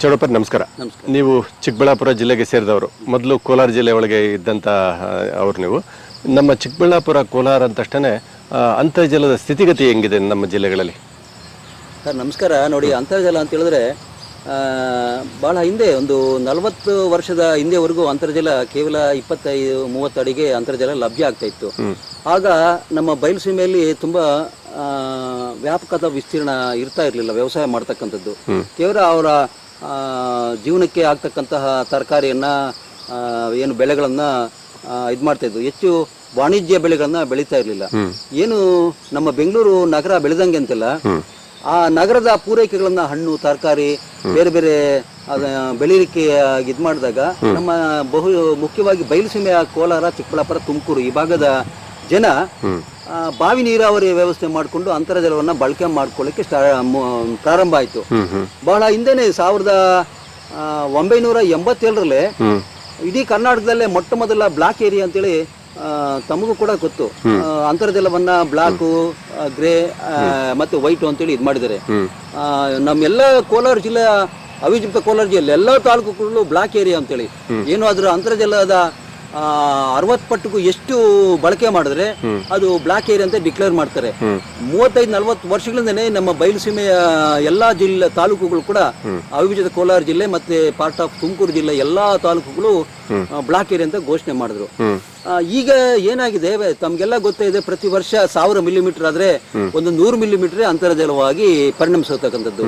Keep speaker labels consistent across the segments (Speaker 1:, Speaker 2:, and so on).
Speaker 1: ಚೌಡಪ್ಪ ನಮಸ್ಕಾರ. ನೀವು ಚಿಕ್ಕಬಳ್ಳಾಪುರ ಜಿಲ್ಲೆಗೆ ಸೇರಿದವರು. ಮೊದಲು ಕೋಲಾರ ಜಿಲ್ಲೆ ಒಳಗೆ ಇದ್ದಂಥ ಅವರು ನೀವು. ನಮ್ಮ ಚಿಕ್ಕಬಳ್ಳಾಪುರ ಕೋಲಾರ ಅಂತಷ್ಟೇ ಅಂತರ್ಜಲದ ಸ್ಥಿತಿಗತಿ ಹೆಂಗಿದೆ ನಮ್ಮ ಜಿಲ್ಲೆಗಳಲ್ಲಿ?
Speaker 2: ಸರ್ ನಮಸ್ಕಾರ. ನೋಡಿ ಅಂತರ್ಜಲ ಅಂತ ಹೇಳಿದ್ರೆ ಬಹಳ ಹಿಂದೆ ಒಂದು ನಲವತ್ತು ವರ್ಷದ ಹಿಂದೆವರೆಗೂ ಅಂತರ್ಜಲ ಕೇವಲ ಇಪ್ಪತ್ತೈದು ಮೂವತ್ತು ಅಡಿಗೆ ಅಂತರ್ಜಲ ಲಭ್ಯ ಆಗ್ತಾ ಇತ್ತು. ಆಗ ನಮ್ಮ ಬಯಲುಸೀಮೆಯಲ್ಲಿ ತುಂಬ ಆ, ವ್ಯಾಪಕದ ವಿಸ್ತೀರ್ಣ ಇರ್ತಾ ಇರಲಿಲ್ಲ ವ್ಯವಸಾಯ ಮಾಡ್ತಕ್ಕಂಥದ್ದು. ಕೇವಲ ಅವರ ಜೀವನಕ್ಕೆ ಆಗ್ತಕ್ಕಂತಹ ತರಕಾರಿಯನ್ನು ಏನು ಬೆಳೆಗಳನ್ನು ಇದು ಮಾಡ್ತಾ ಇದ್ದು ಹೆಚ್ಚು ವಾಣಿಜ್ಯ ಬೆಳೆಗಳನ್ನ ಬೆಳೀತಾ ಇರಲಿಲ್ಲ. ಏನು ನಮ್ಮ ಬೆಂಗಳೂರು ನಗರ ಬೆಳೆದಂಗೆ ಅಂತಿಲ್ಲ ಆ ನಗರದ ಪೂರೈಕೆಗಳನ್ನ ಹಣ್ಣು ತರಕಾರಿ ಬೇರೆ ಬೇರೆ ಅದ ಬೆಳೀಲಿಕ್ಕೆ ಇದು ಮಾಡಿದಾಗ ನಮ್ಮ ಬಹು ಮುಖ್ಯವಾಗಿ ಬಯಲುಸೀಮೆಯ ಕೋಲಾರ ಚಿಕ್ಕಬಳ್ಳಾಪುರ ತುಮಕೂರು ಈ ಭಾಗದ ಜನ ಬಾವಿ ನೀರಾವರಿ ವ್ಯವಸ್ಥೆ ಮಾಡಿಕೊಂಡು ಅಂತರ್ಜಲವನ್ನ ಬಳಕೆ ಮಾಡ್ಕೊಳ್ಳಿಕ್ಕೆ ಪ್ರಾರಂಭ ಆಯಿತು. ಬಹಳ ಹಿಂದೆನೆ ಸಾವಿರದ ಒಂಬೈನೂರ ಎಂಬತ್ತೇಳರಲ್ಲಿ ಇಡೀ ಕರ್ನಾಟಕದಲ್ಲೇ ಮೊಟ್ಟ ಮೊದಲ ಬ್ಲಾಕ್ ಏರಿಯಾ ಅಂತೇಳಿ ತಮಗೂ ಕೂಡ ಗೊತ್ತು. ಅಂತರ್ಜಲವನ್ನ ಬ್ಲಾಕು ಗ್ರೇ ಮತ್ತು ವೈಟ್ ಅಂತೇಳಿ ಇದು ಮಾಡಿದ್ದಾರೆ. ನಮ್ಮೆಲ್ಲ ಕೋಲಾರ ಜಿಲ್ಲೆಯ ಅವಿಜಿಪ್ತ ಕೋಲಾರ ಜಿಲ್ಲೆ ಎಲ್ಲ ತಾಲೂಕುಗಳು ಬ್ಲಾಕ್ ಏರಿಯಾ ಅಂತೇಳಿ. ಏನು ಅದರ ಅಂತರ್ಜಲದ ಅರವತ್ತು ಪಟ್ಟಿಗೂ ಎಷ್ಟು ಬಳಕೆ ಮಾಡಿದ್ರೆ ಅದು ಬ್ಲಾಕ್ ಏರಿಯಾ ಅಂತ ಡಿಕ್ಲೇರ್ ಮಾಡ್ತಾರೆ. ಮೂವತ್ತೈದು ನಲವತ್ತು ವರ್ಷಗಳಿಂದನೇ ನಮ್ಮ ಬಯಲುಸೀಮೆಯ ಎಲ್ಲಾ ಜಿಲ್ಲೆ ತಾಲೂಕುಗಳು ಕೂಡ ಅವಿಭಜಿತ ಕೋಲಾರ ಜಿಲ್ಲೆ ಮತ್ತೆ ಪಾರ್ಟ್ ಆಫ್ ತುಮಕೂರು ಜಿಲ್ಲೆ ಎಲ್ಲಾ ತಾಲೂಕುಗಳು ಬ್ಲಾಕ್ ಏರಿಯಾ ಅಂತ ಘೋಷಣೆ ಮಾಡಿದ್ರು. ಈಗ ಏನಾಗಿದೆ? ತಮ್ಗೆಲ್ಲ ಗೊತ್ತೇ ಇದೆ ಪ್ರತಿ ವರ್ಷ ಸಾವಿರ ಮಿಲಿಮೀಟರ್ ಆದ್ರೆ ಒಂದು ನೂರು ಮಿಲಿಮೀಟರ್ ಅಂತರ್ಜಲವಾಗಿ ಪರಿಣಮಿಸತಕ್ಕಂಥದ್ದು.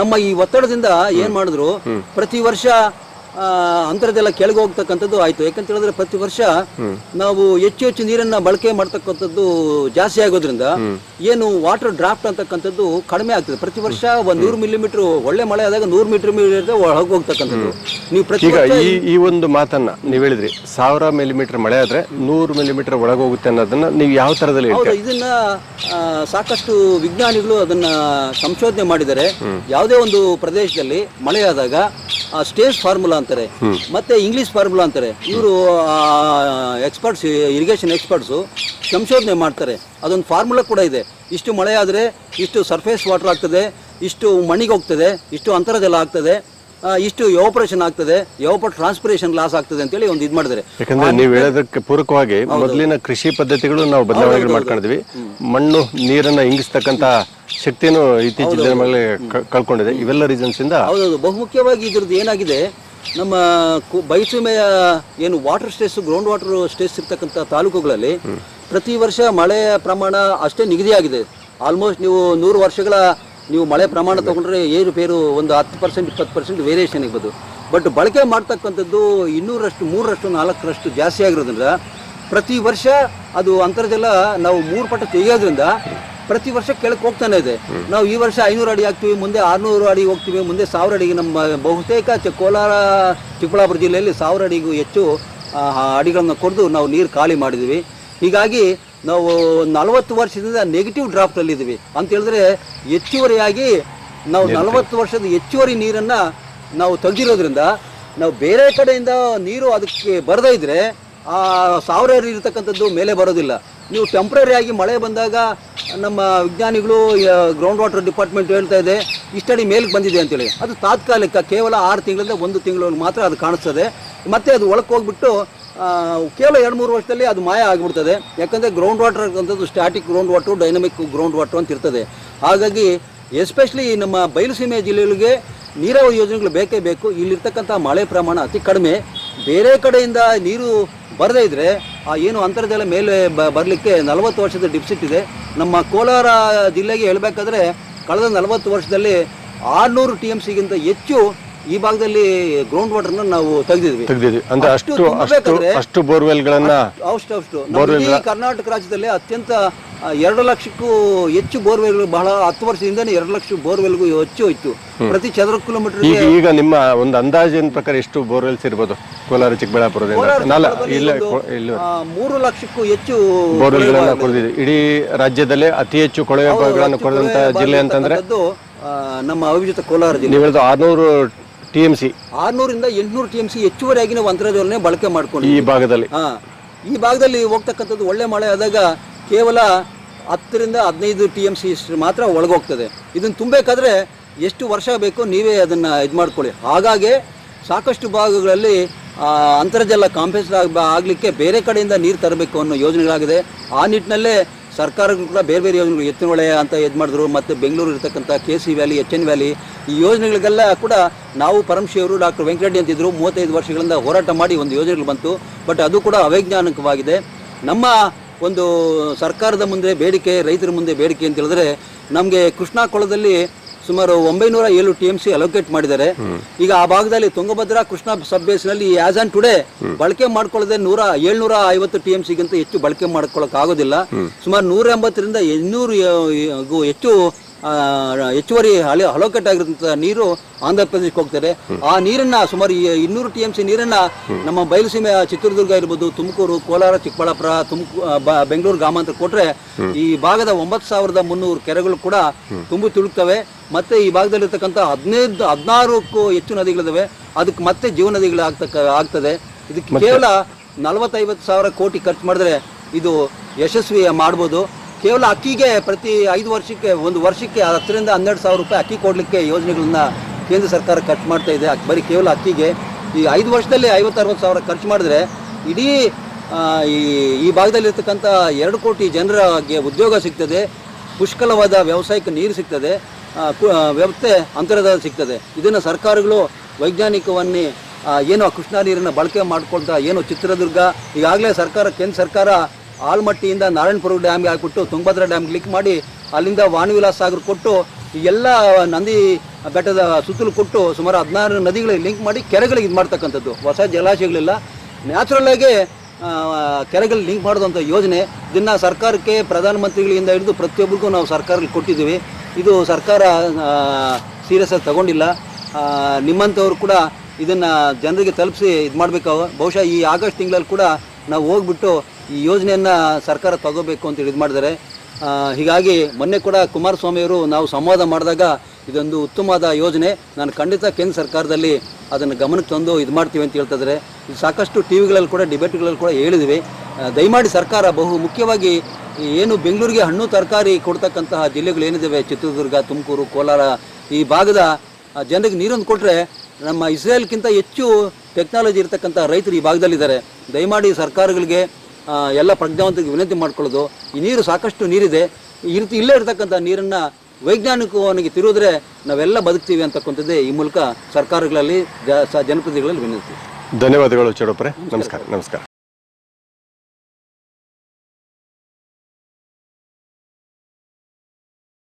Speaker 2: ನಮ್ಮ ಈ ಒತ್ತಡದಿಂದ ಏನ್ ಮಾಡಿದ್ರು? ಪ್ರತಿ ವರ್ಷ ಆ, ಅಂತರ್ಜಲ ಕೆಳಗೆ ಹೋಗ್ತಕ್ಕಂಥದ್ದು ಆಯ್ತು. ಯಾಕಂತ ಹೇಳಿದ್ರೆ ಪ್ರತಿ ವರ್ಷ ನಾವು ಹೆಚ್ಚು ಹೆಚ್ಚು ನೀರನ್ನ ಬಳಕೆ ಮಾಡ್ತಕ್ಕಂಥದ್ದು ಜಾಸ್ತಿ ಆಗೋದ್ರಿಂದ ಏನು ವಾಟರ್ ಡ್ರಾಫ್ಟ್ ಅಂತಕ್ಕಂಥದ್ದು ಕಡಿಮೆ ಆಗ್ತದೆ. ಪ್ರತಿ ವರ್ಷ ಒಂದ್ ನೂರು ಮಿಲಿಮೀಟರ್ ಒಳ್ಳೆ ಮಳೆ ಆದಾಗ ನೂರು ಮೀಟರ್ ಮೀಟರ್ ಒಳಗೆ ಹೋಗ್ತಕ್ಕಂಥದ್ದು. ನೀವು ಪ್ರತಿ
Speaker 1: ಈಗ ಈ ಈ ಒಂದು ಮಾತನ್ನ ನೀವು ಹೇಳಿದ್ರಿ ಸಾವಿರ ಮಿಲಿಮೀಟರ್ ಮಳೆ ಆದ್ರೆ ನೂರು ಮಿಲಿಮೀಟರ್ ಒಳಗೋಗುತ್ತೆ ಅನ್ನೋದನ್ನ ನೀವು ಯಾವ ತರದಲ್ಲಿ
Speaker 2: ಹೌದು ಇದನ್ನ ಆ, ಸಾಕಷ್ಟು ವಿಜ್ಞಾನಿಗಳು ಅದನ್ನ ಸಂಶೋಧನೆ ಮಾಡಿದ್ದಾರೆ. ಯಾವುದೇ ಒಂದು ಪ್ರದೇಶದಲ್ಲಿ ಮಳೆಯಾದಾಗ ಸ್ಟೇಜ್ ಫಾರ್ಮುಲಾ ಅಂತಾರೆ. ಮತ್ತೆ ಇಂಗ್ಲಿಷ್ ಫಾರ್ಮುಲಾ ಅಂತಾರೆ. ಇವರು ಎಕ್ಸ್ಪರ್ಟ್ಸ್ ಇರಿಗೇಷನ್ ಎಕ್ಸ್ಪರ್ಟ್ಸು ಸಂಶೋಧನೆ ಮಾಡ್ತಾರೆ. ಅದೊಂದು ಫಾರ್ಮುಲಾ ಕೂಡ ಇದೆ. ಇಷ್ಟು ಮಳೆ ಆದರೆ ಇಷ್ಟು ಸರ್ಫೇಸ್ ವಾಟರ್ ಆಗ್ತದೆ ಇಷ್ಟು ಮಣ್ಣಿಗೆ ಹೋಗ್ತದೆ ಇಷ್ಟು ಅಂತರಜಲ ಆಗ್ತದೆ. ಇಷ್ಟು ಎವಾಪರೇಷನ್ ಆಗ್ತದೆ ಯಾವ ಟ್ರಾನ್ಸ್ಪಿರೇಷನ್ ಲಾಸ್ ಆಗ್ತದೆ ಅಂತೇಳಿ ಒಂದು ಇದು ಮಾಡಿದ್ರೆ
Speaker 1: ಯಾಕಂದ್ರೆ ನೀವು ಹೇಳೋದಕ್ಕೆ ಪೂರಕವಾಗಿ ಮೊದಲಿನ ಕೃಷಿ ಪದ್ಧತಿಗಳು ನಾವು ಬದಲಾವಣೆ ಮಾಡ್ಕೊಂಡಿದ್ವಿ. ಮಣ್ಣು ನೀರನ್ನ ಇಂಗಿಸ್ತಕ್ಕಂತ ಶಕ್ತಿನೂ ಇತ್ತೀಚಿನ ದಿನಗಳಲ್ಲಿ ಕಳ್ಕೊಂಡಿದೆ. ಇವೆಲ್ಲ ರೀಸನ್ಸ್ ಇಂದ
Speaker 2: ಹೌದೌದು. ಬಹುಮುಖ್ಯವಾಗಿ ಇದ್ರದ್ದು ಏನಾಗಿದೆ ನಮ್ಮ ಬಯಲುಸೀಮೆಯ ಏನು water stress ground water stress ಇರ್ತಕ್ಕಂಥ ತಾಲೂಕುಗಳಲ್ಲಿ ಪ್ರತಿ ವರ್ಷ ಮಳೆಯ ಪ್ರಮಾಣ ಅಷ್ಟೇ ನಿಗದಿಯಾಗಿದೆ. ಆಲ್ಮೋಸ್ಟ್ ನೀವು ನೂರು ವರ್ಷಗಳ ನೀವು ಮಳೆ ಪ್ರಮಾಣ ತಗೊಂಡ್ರೆ ಏರುಪೇರು ಒಂದು ಹತ್ತು ಪರ್ಸೆಂಟ್ ಇಪ್ಪತ್ತು ಪರ್ಸೆಂಟ್ ವೇರಿಯೇಷನ್ ಇರ್ಬೋದು ಬಟ್ ಬಳಕೆ ಮಾಡ್ತಕ್ಕಂಥದ್ದು ಇನ್ನೂರಷ್ಟು ಮೂರರಷ್ಟು, ನಾಲ್ಕರಷ್ಟು ಜಾಸ್ತಿ ಆಗಿರೋದ್ರಿಂದ ಪ್ರತಿ ವರ್ಷ ಅದು ಅಂತರ್ಜಲ ನಾವು ಮೂರು ಪಟ್ಟು ತೆಗೆಯೋದ್ರಿಂದ ಪ್ರತಿ ವರ್ಷ ಕೆಳಕ್ಕೆ ಹೋಗ್ತಾನೆ ಇದೆ. ನಾವು ಈ ವರ್ಷ ಐನೂರು ಅಡಿ ಹಾಕ್ತೀವಿ, ಮುಂದೆ ಆರುನೂರು ಅಡಿ ಹೋಗ್ತೀವಿ, ಮುಂದೆ ಸಾವಿರ ಅಡಿಗೆ ನಮ್ಮ ಬಹುತೇಕ ಕೋಲಾರ, ಚಿಕ್ಕಬಳ್ಳಾಪುರ ಜಿಲ್ಲೆಯಲ್ಲಿ ಸಾವಿರ ಅಡಿಗೂ ಹೆಚ್ಚು ಅಡಿಗಳನ್ನು ಕೊರೆದು ನಾವು ನೀರು ಖಾಲಿ ಮಾಡಿದ್ವಿ ಹೀಗಾಗಿ ನಾವು ನಲವತ್ತು ವರ್ಷದಿಂದ ನೆಗೆಟಿವ್ ಡ್ರಾಫ್ಟಲ್ಲಿ ಇದ್ದೀವಿ ಅಂತ ಹೇಳಿದ್ರೆ ಹೆಚ್ಚುವರಿಯಾಗಿ ನಾವು ನಲವತ್ತು ವರ್ಷದ ಹೆಚ್ಚುವರಿ ನೀರನ್ನು ನಾವು ತೆಗೆದಿರೋದ್ರಿಂದ ನಾವು ಬೇರೆ ಕಡೆಯಿಂದ ನೀರು ಅದಕ್ಕೆ ಬರದೇ ಇದ್ರೆ ಆ ಸಾವಿರಾರು ಇರತಕ್ಕಂಥದ್ದು ಮೇಲೆ ಬರೋದಿಲ್ಲ. ನೀವು ಟೆಂಪ್ರರಿಯಾಗಿ ಮಳೆ ಬಂದಾಗ ನಮ್ಮ ವಿಜ್ಞಾನಿಗಳು ಗ್ರೌಂಡ್ ವಾಟರ್ ಡಿಪಾರ್ಟ್ಮೆಂಟ್ ಹೇಳ್ತಾ ಇದೆ ಇಷ್ಟಡಿ ಮೇಲ್ಗೆ ಬಂದಿದೆ ಅಂತೇಳಿ. ಅದು ತಾತ್ಕಾಲಿಕ ಕೇವಲ ಆರು ತಿಂಗಳಿಂದ ಒಂದು ತಿಂಗಳು ಮಾತ್ರ ಅದು ಕಾಣಿಸ್ತದೆ. ಮತ್ತೆ ಅದು ಒಳಕ್ಕೆ ಹೋಗ್ಬಿಟ್ಟು ಕೇವಲ ಎರಡು ಮೂರು ವರ್ಷದಲ್ಲಿ ಅದು ಮಾಯ ಆಗಿಬಿಡ್ತದೆ. ಯಾಕಂದರೆ ಗ್ರೌಂಡ್ ವಾಟರ್ ಅಂತದ್ದು static ground water dynamic ground water ಅಂತ ಇರ್ತದೆ. ಹಾಗಾಗಿ ಎಸ್ಪೆಷಲಿ ನಮ್ಮ ಬಯಲುಸೀಮೆ ಜಿಲ್ಲೆಗಳಿಗೆ ನೀರಾವರಿ ಯೋಜನೆಗಳು ಬೇಕೇ ಬೇಕು. ಇಲ್ಲಿರ್ತಕ್ಕಂಥ ಮಳೆ ಪ್ರಮಾಣ ಅತಿ ಕಡಿಮೆ. ಬೇರೆ ಕಡೆಯಿಂದ ನೀರು ಬರದೇ ಇದ್ದರೆ ಆ ಏನು ಅಂತರ್ಜಲ ಮೇಲೆ ಬ, ಬರಲಿಕ್ಕೆ ನಲವತ್ತು ವರ್ಷದ ಡಿಪ್ಸಿಟ್ ಇದೆ. ನಮ್ಮ ಕೋಲಾರ ಜಿಲ್ಲೆಗೆ ಹೇಳಬೇಕಾದ್ರೆ, ಕಳೆದ ನಲವತ್ತು ವರ್ಷದಲ್ಲಿ ಆರುನೂರು ಟಿ ಎಂ ಸಿಗಿಂತ ಹೆಚ್ಚು ಈ ಭಾಗದಲ್ಲಿ ಗ್ರೌಂಡ್ ವಾಟರ್ನ ನಾವು ತೆಗೆದಿದ್ವಿ.
Speaker 1: ತೆಗೆದಿದ್ವಿ. ಅಂದ್ರೆ
Speaker 2: ಅಷ್ಟು
Speaker 1: ಅಷ್ಟು ಅಷ್ಟು ಬೋರ್ವೆಲ್ಗಳನ್ನ
Speaker 2: ಅಷ್ಟು ಅಷ್ಟು ನಮ್ಮ ಕರ್ನಾಟಕ ರಾಜ್ಯದಲ್ಲಿ ಅತ್ಯಂತ ಎರಡು ಲಕ್ಷಕ್ಕೂ ಹೆಚ್ಚು ಬೋರ್ವೆಲ್ ಬಹಳ ಹತ್ತು ವರ್ಷದಿಂದನೇ ಎರಡು ಲಕ್ಷ ಬೋರ್ವೆಲ್ಗೂ ಹೆಚ್ಚು ಹೋಯ್ತು. ಪ್ರತಿ ಚದರ ಕಿಲೋಮೀಟರ್ಗೆ
Speaker 1: ಈಗ ನಿಮ್ಮ ಒಂದು ಅಂದಾಜಿನ ಪ್ರಕಾರ ಎಷ್ಟು ಬೋರ್ವೆಲ್ಸ್ ಇರ್ಬೋದು? ಕೋಲಾರ ಚಿಕ್ಕಬಳ್ಳಾಪುರದಿಂದ?
Speaker 2: ಮೂರು ಲಕ್ಷಕ್ಕೂ ಹೆಚ್ಚು
Speaker 1: ಬೋರ್ವೆಲ್ಗಳನ್ನ ಕೊರೆದಿದೆ ಇಡೀ ರಾಜ್ಯದಲ್ಲೇ ಅತಿ ಹೆಚ್ಚು ಕೊಳವೆ ಬಾವಿಗಳನ್ನು ಕೊರೆದಂತ ಜಿಲ್ಲೆ ಅಂತಂದ್ರೆ?
Speaker 2: ನಮ್ಮ ಅವಿಜಿತ ಕೋಲಾರ ಜಿಲ್ಲೆ.
Speaker 1: ಆರ್ನೂರು ಟಿ ಎಂ ಸಿ.
Speaker 2: ಆರ್ನೂರಿಂದ ಎಂಟ್ನೂರು ಟಿ ಎಂ ಸಿ ಹೆಚ್ಚುವರಿಯಾಗಿ ನಾವು ಅಂತರ್ಜಲನೆ ಬಳಕೆ ಮಾಡ್ಕೊಂಡು
Speaker 1: ಈ ಭಾಗದಲ್ಲಿ.
Speaker 2: ಹಾ ಈ ಭಾಗದಲ್ಲಿ ಹೋಗ್ತಕ್ಕಂಥದ್ದು ಒಳ್ಳೆ ಮಳೆ ಆದಾಗ ಕೇವಲ ಹತ್ತರಿಂದ ಹದಿನೈದು ಟಿ ಎಂ ಸಿ ಮಾತ್ರ ಒಳಗೋಗ್ತದೆ. ಇದನ್ನು ತುಂಬಬೇಕಾದ್ರೆ ಎಷ್ಟು ವರ್ಷ ಬೇಕು ನೀವೇ ಅದನ್ನು ಇದು ಮಾಡ್ಕೊಳ್ಳಿ. ಹಾಗಾಗಿ ಸಾಕಷ್ಟು ಭಾಗಗಳಲ್ಲಿ ಅಂತರ್ಜಲ ಕಾಂಪೆನ್ಸ್ ಆಗಲಿಕ್ಕೆ ಬೇರೆ ಕಡೆಯಿಂದ ನೀರು ತರಬೇಕು ಅನ್ನೋ ಯೋಜನೆಗಳಾಗಿದೆ. ಆ ನಿಟ್ಟಿನಲ್ಲೇ ಸರ್ಕಾರಗಳು ಕೂಡ ಬೇರೆ ಬೇರೆ ಯೋಜನೆಗಳು, ಎತ್ತಿನ ಹೊಳೆ ಅಂತ ಇದು ಮಾಡಿದ್ರು, ಮತ್ತು ಬೆಂಗಳೂರು ಇರತಕ್ಕಂಥ K C valley H N valley ಈ ಯೋಜನೆಗಳಿಗೆಲ್ಲ ಕೂಡ ನಾವು ಪರಮಶಿವರು ಡಾಕ್ಟರ್ ವೆಂಕಟರೆಡ್ಡಿ ಅಂತಿದ್ರು. ಮೂವತ್ತೈದು ವರ್ಷಗಳಿಂದ ಹೋರಾಟ ಮಾಡಿ ಒಂದು ಯೋಜನೆಗಳು ಬಂತು. ಬಟ್ ಅದು ಕೂಡ ಅವೈಜ್ಞಾನಿಕವಾಗಿದೆ. ನಮ್ಮ ಒಂದು ಸರ್ಕಾರದ ಮುಂದೆ ಬೇಡಿಕೆ, ರೈತರ ಮುಂದೆ ಬೇಡಿಕೆ ಅಂತ ಹೇಳಿದ್ರೆ, ನಮಗೆ ಕೃಷ್ಣಾ ಕೊಳದಲ್ಲಿ ಸುಮಾರು ಒಂಬೈನೂರ ಏಳು ಟಿ ಎಂ ಸಿ ಅಲೋಕೇಟ್ ಮಾಡಿದ್ದಾರೆ. ಈಗ ಆ ಭಾಗದಲ್ಲಿ ತುಂಗಭದ್ರಾ ಕೃಷ್ಣ ಸಬ್ ಬೇಸ್ನಲ್ಲಿ ಆಸ್ ಆನ್ ಟುಡೇ ಬಳಕೆ ಮಾಡ್ಕೊಳ್ಳದೆ ನೂರ ಏಳ್ನೂರ ಐವತ್ತು ಟಿ ಎಂ ಸಿಗಿಂತ ಹೆಚ್ಚು ಬಳಕೆ ಮಾಡ್ಕೊಳ್ಳೋಕೆ ಆಗೋದಿಲ್ಲ. ಸುಮಾರು ನೂರ ಎಂಬತ್ತರಿಂದ ಇನ್ನೂರು ಹೆಚ್ಚು ಹೆಚ್ಚುವರಿ ಹಳೆ ಅಲೋಕೇಟ್ ಆಗಿರೋಂಥ ನೀರು ಆಂಧ್ರ ಪ್ರದೇಶಕ್ಕೆ ಹೋಗ್ತಾರೆ ಆ ನೀರನ್ನ ಸುಮಾರು ಇನ್ನೂರು ಟಿ ಎಂ ಸಿ ನೀರನ್ನ ನಮ್ಮ ಬಯಲುಸೀಮೆ ಚಿತ್ರದುರ್ಗ ಇರ್ಬೋದು ತುಮಕೂರು ಕೋಲಾರ ಚಿಕ್ಕಬಳ್ಳಾಪುರ ತುಮಕೂ ಬೆಂಗಳೂರು ಗ್ರಾಮಾಂತರ ಕೊಟ್ರೆ ಈ ಭಾಗದ ಒಂಬತ್ತು ಸಾವಿರದ ಮುನ್ನೂರು ಕೆರೆಗಳು ಕೂಡ ತುಂಬಿ ತುಳುಕ್ತವೆ. ಮತ್ತೆ ಈ ಭಾಗದಲ್ಲಿರ್ತಕ್ಕಂಥ ಹದಿನೈದು ಹದಿನಾರಕ್ಕೂ ಹೆಚ್ಚು ನದಿಗಳಿದಾವೆ. ಅದಕ್ಕೆ ಮತ್ತೆ ಜೀವ ನದಿಗಳು ಆಗ್ತಕ್ಕ ಆಗ್ತದೆ. ಇದಕ್ಕೆ ಕೇವಲ ನಲವತ್ತೈವತ್ತು ಸಾವಿರ ಕೋಟಿ ಖರ್ಚು ಮಾಡಿದ್ರೆ ಇದು ಯಶಸ್ವಿ ಮಾಡ್ಬೋದು. ಕೇವಲ ಅಕ್ಕಿಗೆ ಪ್ರತಿ ಐದು ವರ್ಷಕ್ಕೆ, ಒಂದು ವರ್ಷಕ್ಕೆ ಹತ್ತರಿಂದ ಹನ್ನೆರಡು ಸಾವಿರ ರೂಪಾಯಿ ಅಕ್ಕಿ ಕೊಡಲಿಕ್ಕೆ ಯೋಜನೆಗಳನ್ನ ಕೇಂದ್ರ ಸರ್ಕಾರ ಖರ್ಚು ಮಾಡ್ತಾ ಇದೆ. ಬರೀ ಕೇವಲ ಅಕ್ಕಿಗೆ ಈ ಐದು ವರ್ಷದಲ್ಲಿ ಐವತ್ತು ಅರವತ್ತು ಸಾವಿರ ಖರ್ಚು ಮಾಡಿದ್ರೆ ಇಡೀ ಈ ಈ ಭಾಗದಲ್ಲಿರ್ತಕ್ಕಂಥ ಎರಡು ಕೋಟಿ ಜನರಿಗೆ ಉದ್ಯೋಗ ಸಿಗ್ತದೆ, ಪುಷ್ಕಲವಾದ ವ್ಯವಸಾಯಕ್ಕೆ ನೀರು ಸಿಗ್ತದೆ ವ್ಯವಸ್ಥೆ ಅಂತರದ ಸಿಗ್ತದೆ. ಇದನ್ನು ಸರ್ಕಾರಗಳು ವೈಜ್ಞಾನಿಕವನ್ನೇ ಏನು ಕೃಷ್ಣಾ ನೀರನ್ನು ಬಳಕೆ ಮಾಡ್ಕೊಳ್ತಾ, ಏನು ಚಿತ್ರದುರ್ಗ, ಈಗಾಗಲೇ ಸರ್ಕಾರ, ಕೇಂದ್ರ ಸರ್ಕಾರ ಆಲ್ಮಟ್ಟಿಯಿಂದ ನಾರಾಯಣಪುರ ಡ್ಯಾಮ್ಗೆ ಹಾಕಿಬಿಟ್ಟು ತುಂಗಭದ್ರಾ ಡ್ಯಾಮ್ಗೆ ಲಿಂಕ್ ಮಾಡಿ ಅಲ್ಲಿಂದ ವಾಣಿವಿಲಾಸ ಸಾಗರ್ ಕೊಟ್ಟು ಎಲ್ಲ ನಂದಿ ಬೆಟ್ಟದ ಸುತ್ತಲೂ ಕೊಟ್ಟು ಸುಮಾರು ಹದಿನಾರು ನದಿಗಳಿಗೆ ಲಿಂಕ್ ಮಾಡಿ ಕೆರೆಗಳಿಗೆ ಇದು ಮಾಡ್ತಕ್ಕಂಥದ್ದು. ಹೊಸ ಜಲಾಶಯಗಳಿಲ್ಲ. ನ್ಯಾಚುರಲ್ ಆಗಿ ಆ, ಕೆರೆಗಳು ಲಿಂಕ್ ಮಾಡೋದಂಥ ಯೋಜನೆ. ಇದನ್ನು ಸರ್ಕಾರಕ್ಕೆ ಪ್ರಧಾನಮಂತ್ರಿಗಳಿಂದ ಹಿಡಿದು ಪ್ರತಿಯೊಬ್ಬರಿಗೂ ನಾವು ಸರ್ಕಾರಕ್ಕೆ ಕೊಟ್ಟಿದ್ದೀವಿ. ಇದು ಸರ್ಕಾರ ಸೀರಿಯಸ್ ಆಗಿ ತಗೊಂಡಿಲ್ಲ. ನಿಮ್ಮಂಥವ್ರು ಕೂಡ ಇದನ್ನು ಜನರಿಗೆ ತಲುಪಿಸಿ ಇದು ಮಾಡಬೇಕು ಬಹುಶಃ ಈ ಆಗಸ್ಟ್ ತಿಂಗಳಲ್ಲಿ ಕೂಡ ನಾವು ಹೋಗ್ಬಿಟ್ಟು ಈ ಯೋಜನೆಯನ್ನು ಸರ್ಕಾರ ತಗೋಬೇಕು ಅಂತ ಇದು ಮಾಡಿದ್ದಾರೆ. ಹೀಗಾಗಿ ಮೊನ್ನೆ ಕೂಡ ಕುಮಾರಸ್ವಾಮಿಯವರು ನಾವು ಸಂವಾದ ಮಾಡಿದಾಗ ಇದೊಂದು ಉತ್ತಮವಾದ ಯೋಜನೆ. ನಾನು ಖಂಡಿತ ಕೇಂದ್ರ ಸರ್ಕಾರದಲ್ಲಿ ಅದನ್ನು ಗಮನಕ್ಕೆ ತಂದು ಇದು ಮಾಡ್ತೀವಿ ಅಂತ ಹೇಳ್ತಿದ್ದಾರೆ ಇದು ಸಾಕಷ್ಟು ಟಿ ವಿಗಳಲ್ಲಿ ಕೂಡ, ಡಿಬೇಟ್ಗಳಲ್ಲಿ ಕೂಡ ಹೇಳಿದ್ವಿ. ದಯಮಾಡಿ ಸರ್ಕಾರ ಬಹು ಮುಖ್ಯವಾಗಿ ಏನು ಬೆಂಗಳೂರಿಗೆ ಹಣ್ಣು, ತರಕಾರಿ ಕೊಡ್ತಕ್ಕಂತಹ ಜಿಲ್ಲೆಗಳು ಏನಿದ್ದಾವೆ ಚಿತ್ರದುರ್ಗ, ತುಮಕೂರು, ಕೋಲಾರ, ಈ ಭಾಗದ ಜನರಿಗೆ ನೀರನ್ನು ಕೊಟ್ಟರೆ ನಮ್ಮ ಇಸ್ರೇಲ್ಗಿಂತ ಹೆಚ್ಚು ಟೆಕ್ನಾಲಜಿ ಇರತಕ್ಕಂಥ ರೈತರು ಈ ಭಾಗದಲ್ಲಿದ್ದಾರೆ. ದಯಮಾಡಿ ಸರ್ಕಾರಗಳಿಗೆ ಎಲ್ಲ ಪ್ರಜ್ಞಾವಂತರಿಗೆ ವಿನಂತಿ ಮಾಡ್ಕೊಳ್ಳೋದು. ಈ ನೀರು ಸಾಕಷ್ಟು ನೀರಿದೆ. ಈ ರೀತಿ ಇಲ್ಲೇ ಇರತಕ್ಕಂಥ ನೀರನ್ನು ವೈಜ್ಞಾನಿಕವನಿಗೆ ತಿರುವುದ್ರೆ ನಾವೆಲ್ಲ ಬದುಕ್ತೀವಿ ಅಂತಕ್ಕಂಥದ್ದೇ ಈ ಮೂಲಕ ಸರ್ಕಾರಗಳಲ್ಲಿ ಜನಪ್ರತಿನಿಧಿಗಳಲ್ಲಿ ವಿನಂತಿ.
Speaker 1: ಧನ್ಯವಾದಗಳು ಚಡೋಪ್ರೆ. ನಮಸ್ಕಾರ ನಮಸ್ಕಾರ.